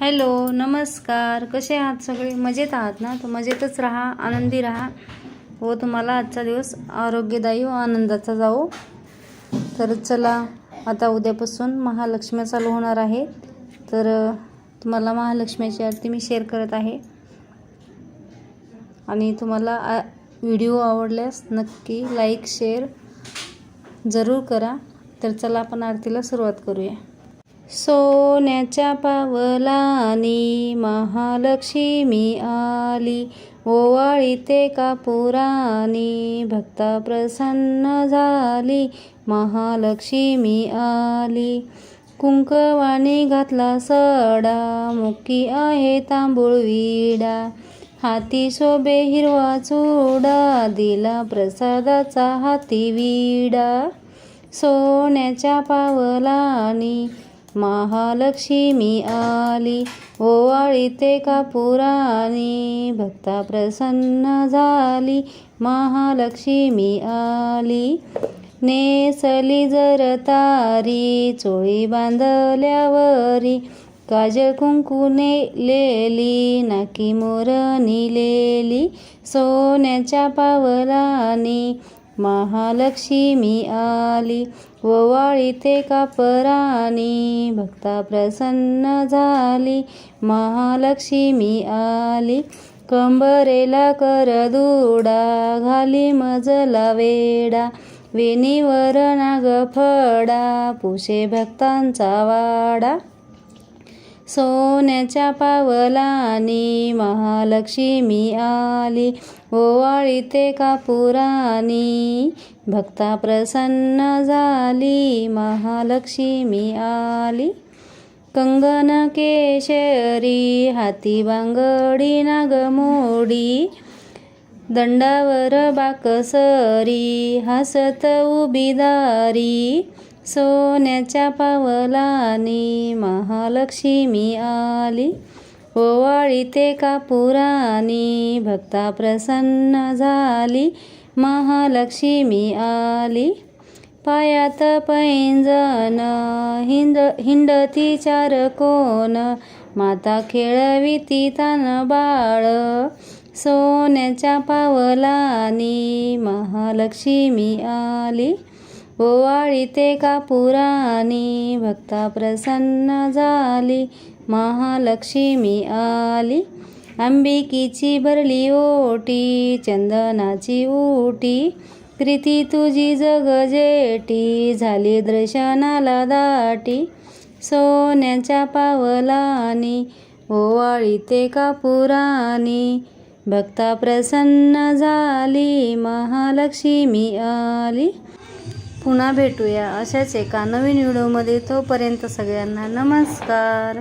Hello नमस्कार. कसे आहात सगळे? मजेत आहात ना? तर मजेतच राहा आनंदी राहा. हो तुम्हाला आजचा दिवस आरोग्यदायी व आनंदाचा जाओ तर चला आता उद्यापासून महालक्ष्मी चालू होणार आहे. तर तुम्हाला महालक्ष्मीची आरती मी शेअर करत आहे. आणि तुम्हाला आ व्हिडिओ आवडल्यास नक्की लाईक शेअर जरूर करा. तर चला आपण आरतीला सुरुवात करूया. सोन्याच्या पावलानी महालक्ष्मी आली. ओवाळी ते कापुरानी भक्ता प्रसन्न झाली. महालक्ष्मी आली. कुंकवाणी घातला सडा मुकी आहे तांबूळ विडा. हाती शोभे हिरवा चुडा दिला प्रसादाचा हाती विडा. सोन्याच्या पावलानी महालक्ष्मी आली. ओवाळी ते कापुरानी भक्ता प्रसन्न झाली. महालक्ष्मी आली. नेसली जर तारी चोळी बांधल्यावरी. काजळ कुंकू नेलेली नाकी मोर निलेली सोन्याच्या पावलानी महालक्ष्मी आली. ओवाळी ते कापरानी भक्ता प्रसन्न झाली. महालक्ष्मी आली. कंबरेला कर दुडा घाली मजला वेडा. विनिवर नाग फडा पुशे भक्तांचा वाडा. सोन्याच्या पावलानी महालक्ष्मी आली. ओवाळी ते कापुरानी भक्ता प्रसन्न झाली. महालक्ष्मी आली. कंगन केशरी हाती बांगडी नागमोडी दंडावर बाकसरी हसत उभी दारी सोन्याच्या पावलानी महालक्ष्मी आली. ओवाळी ते कापुरानी भक्ता प्रसन्न झाली. महालक्ष्मी आली. पायात पैंजन हिंद हिंडती चार कोण माता खेळविती तान बाळ. सोन्याच्या पावलानी महालक्ष्मी आली. ओवाळी ते कापुरानी भक्ता प्रसन्न झाली महालक्ष्मी आली. अंबिकीची भरली ओटी चंदनाची ओटी कृती तुझी जग जेटी झाली दर्शनाला दाटी. सोन्याच्या पावलानी ओवाळी ते कापुरानी भक्ता प्रसन्न झाली महालक्ष्मी आली. पुन्हा भेटूया अशाच एका नवीन व्हिडिओमध्ये. तोपर्यंत सगळ्यांना नमस्कार.